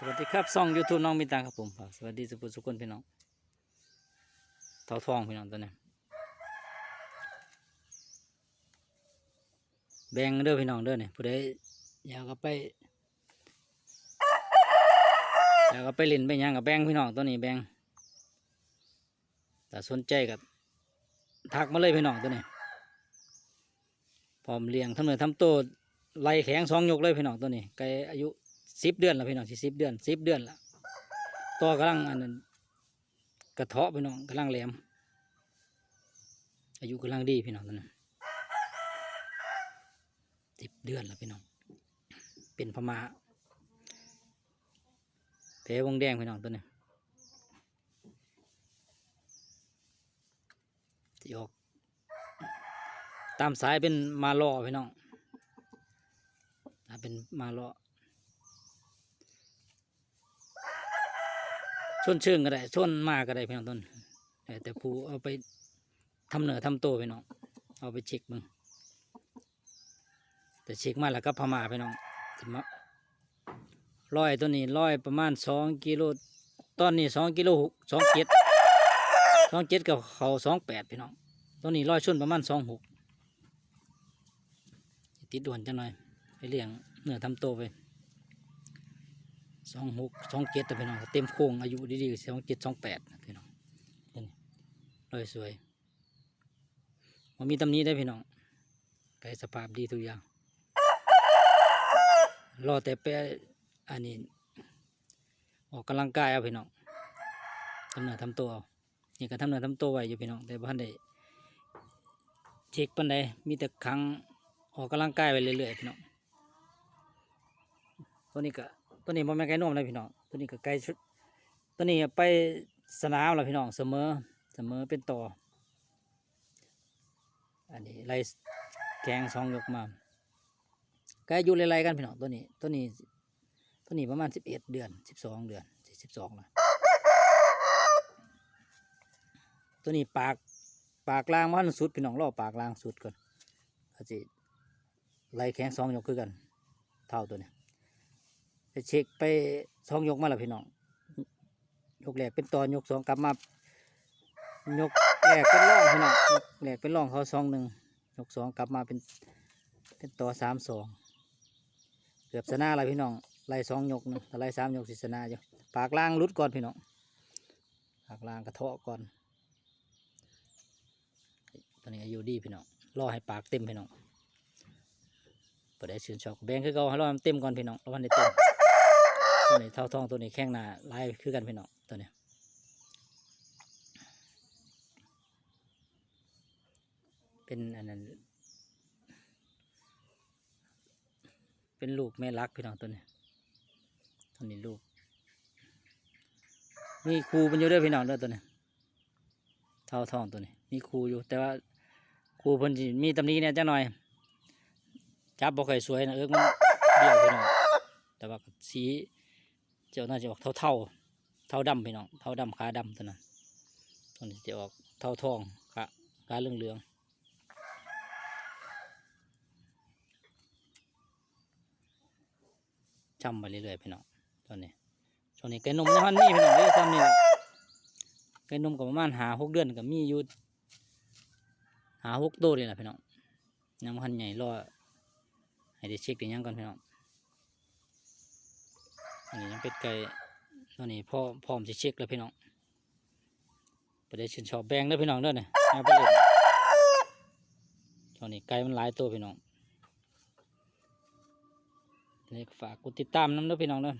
สวัสดีครับซ่องยูทูบน้องมีตังครับผมสวัสดีสุภสุคนพี่น้องเท่าทองพี่น้องตัวนี้แบ่งเด้อพี่น้องเด้อเนี่ยผู้ใดอยากก็ไปอยากก็ไปเล่นไปยังกับแบ่งพี่น้องตัวนี้แบ่งแต่สนใจกับทักมาเลยพี่น้องตัวนี้พร้อมเลี้ยงทำเนื้อทำตัวไล่แข็งสองยกเลยพี่น้องตัวนี้ไกลอายุ สิบเดือนแล้วพี่น้องสิสิบเดือนสิบเดือนละตัวกำลังอันนั้นกระเทาะพี่น้องกำลังแหลม อายุกำลังดีพี่น้องตัวนั้นสิบเดือนแล้วพี่น้อง เป็นพม่าแผลวงแดงพี่น้องตัวนี้ที่ออก ตามสายเป็นมาล่อพี่น้องเป็นมาล่อ ชนเชิงก็ได้ชนมากก็ได้พี่น้องต้นแต่ผู้เอาไปทำเหนือทำโตพี่น้องเอาไปเช็คมึงแต่เช็คมาแล้วก็พม่าพี่น้องมาร้อยตัวนี้ร้อยประมาณสองกิโลตอนนี้สองกิโลสองเจ็ดสองเจ็ดกับเขาสองแปดพี่น้องตัวนี้ร้อยชุนประมาณสองหกติดด่วนจังหน่อยไปเลี้ยงเหนือทำโตไป สองหกสองเจ็ดแต่พี่น้องเต็มโค้งอายุดีๆสองเจ็ดสองแปดพี่น้องนี่รอยสวยมันมีตำนี้ได้พี่น้องไก่สภาพดีทุกอย่างรอแต่ไปอันนี้ออกกำลังกายเอาพี่น้องทำเนื้อทำตัวเอานี่ก็ทำเนื้อทำตัวไว้อยู่พี่น้องแต่บ้านได้เช็คปันใดมีแต่ครั้งออกกำลังกายไปเรื่อยๆพี่น้องตัวนี้ก็ ตัวนี้มันไม่นไก่นมเลยพี่น้อง ตัวนี้ก็ไก่ชุด ตัวนี้ไปสนามแล้วพี่น้องเสมอเสมอเป็นต่อ อันนี้ไล่แกงสองยกมาไก่อยู่ไล่ๆกันพี่น้องตัวนี้ ตัวนี้ ตัวนี้ประมาณสิบเอ็ดเดือนสิบสองเดือนสิบสองละตัวนี้ปากปากล่างมันสุดพี่น้องรอปากล่างสุดก่อนเขาจะไล่แข้งสองยกคือกัน เท่าตัวนี้ เช็คไปสองยกมาแล้วพี่น้อง ยกแรกเป็นตอนยกสองกลับมายกแรกเป็นร่องพี่น้องยกแรกเป็นร่องเขาสองหนึ่งยกสองกลับมาเป็นเป็นต่อสามสองเกือบชนะแล้วพี่น้องไล่สองยกนึงแต่ไล่สามยกสิชนะอยู่ปากล่างรุดก่อนพี่น้องปากล่างกระเทาะก่อนตอนนี้อายุดีพี่น้องรอให้ปากเต็มพี่น้องเปิดได้ชื่นชอบแบงคือเขาให้รอให้เต็มก่อนพี่น้องแล้ววันนี้เต็ม ตัวนี้เท่าทองตัวนี้แข้งหน้าลายคือกันพี่น้องตัวนี้เป็นอันนั้นเป็นลูกแม่รักพี่น้องตัวนี้ตัวนี้ลูกมีครูมันอยู่ด้วยพี่น้องด้วยตัวนี้เท่าทองตัวนี้มีครูอยู่ แต่ว่าครูเพิ่นมีตำนี้เนี่ยจังหน่อย จับบ่ค่อยสวยนะเอิกมันเบี้ยวพี่น้องแต่ว่าสี เจ้าน่าจะออกเท่าเท่าเท่าดำพี่น้องเท่าดำขาดำตัวนั้นตัวนี้จะออกเท่าทองขาขาเหลืองเหลืองจำไปเรื่อยๆพี่น้องตัวนี้ช่วงนี้ไก่นมยังพันมีพี่น้องเด้อซ้ำนี่ล่ะไก่นมก็ประมาณหาหกเดือนก็มีอยู่หาหกตัวนี่แหละพี่น้องยังบ่พันใหญ่รอให้ได้เช็คได้หยังก่อนพี่น้อง อันนี้ยังเป็ดไก่ตัวนี้พ่อพร้อมจะเช็คแล้วพี่น้องไปได้ชื่นชอบแบงแล้วพี่น้องเด้อเนี่ยเอาไปเลยตอนนี้ไก่มันหลายตัวพี่น้องนี่ก็ฝากกดติดตามน้ำเด้อพี่น้องเด้อ